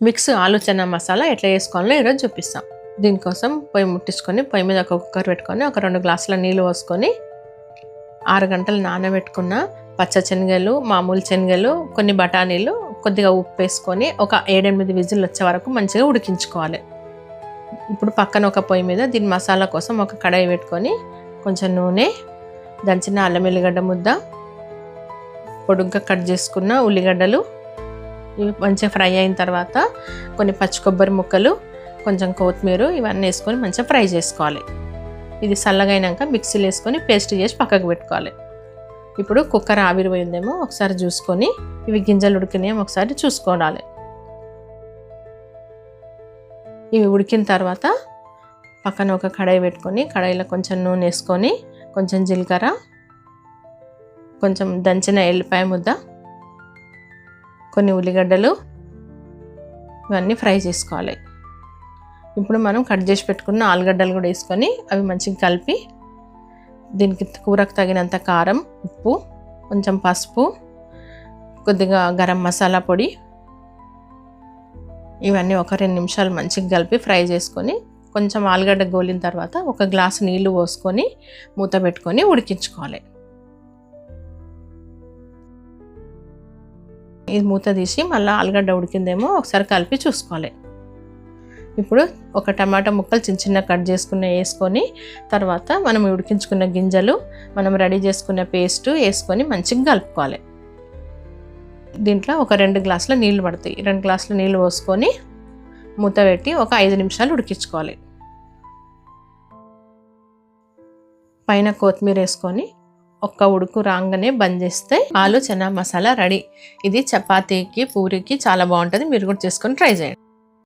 Mix ఆలు మసాలా ఎట్లా చేసుకోవాలో ఈరోజు చూపిస్తాం. దీనికోసం పొయ్యి ముట్టించుకొని పొయ్యి మీద ఒక కుక్కర్ పెట్టుకొని ఒక రెండు గ్లాసుల నీళ్ళు పోసుకొని ఆరు గంటలు నానబెట్టుకున్న పచ్చ శనగలు మామూలు శనగలు కొన్ని బఠానీలు కొద్దిగా ఉప్పు వేసుకొని ఒక ఏడెనిమిది విజిల్ వచ్చే వరకు మంచిగా ఉడికించుకోవాలి. ఇప్పుడు పక్కన ఒక పొయ్యి మీద దీని మసాలా కోసం ఒక కడాయి పెట్టుకొని కొంచెం నూనె దంచిన అల్లం ఎల్లిగడ్డ ముద్ద పొడుగ్గా కట్ చేసుకున్న ఉల్లిగడ్డలు ఇవి మంచిగా ఫ్రై అయిన తర్వాత కొన్ని పచ్చి కొబ్బరి ముక్కలు కొంచెం కొత్తిమీర ఇవన్నీ వేసుకొని మంచిగా ఫ్రై చేసుకోవాలి. ఇది చల్లగైనాక మిక్సీలో వేసుకొని పేస్ట్ చేసి పక్కకు పెట్టుకోవాలి. ఇప్పుడు కుక్కర్ ఆవిరిపోయిందేమో ఒకసారి చూసుకొని ఇవి గింజలు ఉడికినాయేమో ఒకసారి చూసుకోవాలి. ఇవి ఉడికిన తర్వాత పక్కన ఒక కడాయి పెట్టుకొని కడాయిలో కొంచెం నూనె వేసుకొని కొంచెం జీలకర్ర కొంచెం దంచిన ఎల్లిపాయ ముద్ద కొన్ని ఉల్లిగడ్డలు ఇవన్నీ ఫ్రై చేసుకోవాలి. ఇప్పుడు మనం కట్ చేసి పెట్టుకున్న ఆలుగడ్డలు కూడా వేసుకొని అవి మంచిగా కలిపి దీనికి కూరకు తగినంత కారం ఉప్పు కొంచెం పసుపు కొద్దిగా గరం మసాలా పొడి ఇవన్నీ ఒక రెండు నిమిషాలు మంచిగా కలిపి ఫ్రై చేసుకొని కొంచెం ఆలుగడ్డ గోలిన తర్వాత ఒక గ్లాసు నీళ్ళు పోసుకొని మూత పెట్టుకొని ఉడికించుకోవాలి. ఇది మూత తీసి మళ్ళీ ఆలుగడ్డ ఉడికిందేమో ఒకసారి కలిపి చూసుకోవాలి. ఇప్పుడు ఒక టమాటా ముక్కలు చిన్న చిన్న కట్ చేసుకున్న వేసుకొని తర్వాత మనం ఉడికించుకున్న గింజలు మనం రెడీ చేసుకున్న పేస్ట్ వేసుకొని మంచిగా కలుపుకోవాలి. దీంట్లో ఒక రెండు గ్లాసుల నీళ్ళు పడతాయి. రెండు గ్లాసుల నీళ్ళు పోసుకొని మూత పెట్టి ఒక ఐదు నిమిషాలు ఉడికించుకోవాలి. పైన కొత్తిమీర వేసుకొని ఒక్క ఉడుకు రాగానే బంద్ చేస్తే ఆలు చనా మసాలా రెడీ. ఇది చపాతీకి పూరికి చాలా బాగుంటుంది. మీరు కూడా చేసుకొని ట్రై చేయండి.